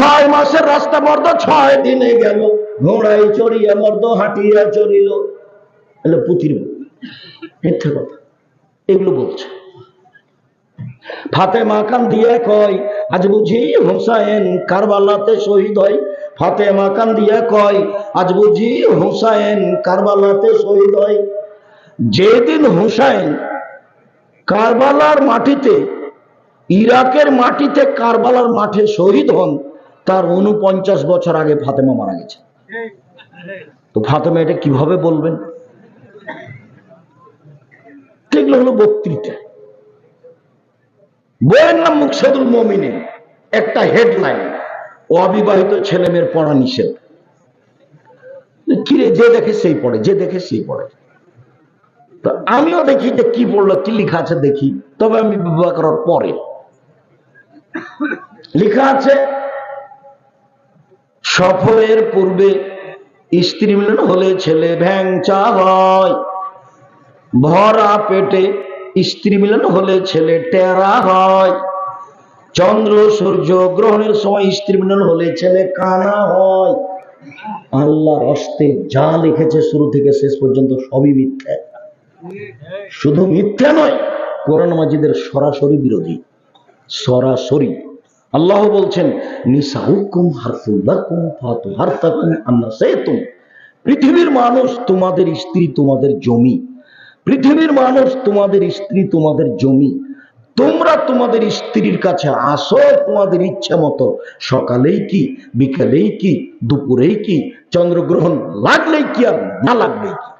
ছয় মাসের রাস্তা মর্দ, ছয় দিনে গেল। ঘোড়ায় চড়িয়া মর্দ, হাঁটিয়া চড়িল। এলো পুতির মিথ্যে কথা। এগুলো বলছে। ফাতে মাকান দিয়ে কয়, আজ বুঝি হুসাইন কারবালাতে শহীদ হয়? ফাতে মাকান দিয়ে কয়, আজ বুঝি হুসাইন কারবালাতে শহীদ হয়। যেদিন হুসাইন কারবালার মাটিতে, ইরাকের মাটিতে কারবালার মাঠে শহীদ হন তার উনপঞ্চাশ বছর আগে ফাতেমা মারা গেছে। তো ফাতেমা এটা কীভাবে বলবেন? এগুলো হলো বক্তৃতা। বইয়ের নাম মুকসাদুল মমিনে একটা হেডলাইন অবিবাহিত ছেলে মেয়ের পড়া নিষেধ। কিরে, যে দেখে সেই পড়ে, যে দেখে সেই পড়ে। তো আমিও দেখি যে কি পড়ল, কি লেখা আছে দেখি। তবে আমি বিবাহ করার পরে। লেখা আছে সফরের পূর্বে স্ত্রী মিলন হলে ছেলে ভ্যাংচা হয়। ভরা পেটে স্ত্রী মিলন হলে ছেলে টেরা হয়। চন্দ্র সূর্য গ্রহণের সময় স্ত্রী মিলন হলে ছেলে কানা হয়। আল্লাহর হস্তে যা লিখেছে শুরু থেকে শেষ পর্যন্ত সবই মিথ্যা। শুধু মিথ্যা নয়, কোরআন মাজিদের সরাসরি বিরোধী। সরাসরি আল্লাহ বলছেন, নিসাউকুম হারফুল্লাকুম ফাতু হারতাকুম পৃথিবীর মানুষ তোমাদের স্ত্রী তোমাদের জমি। পৃথিবীর মানুষ তোমাদের স্ত্রী তোমাদের জমি। তোমরা তোমাদের স্ত্রীর কাছে আসো, তোমাদের ইচ্ছা মতো। সকালেই কি, বিকালেই কি, দুপুরেই কি, চন্দ্রগ্রহণ লাগলেই কি আর না লাগলেই কি?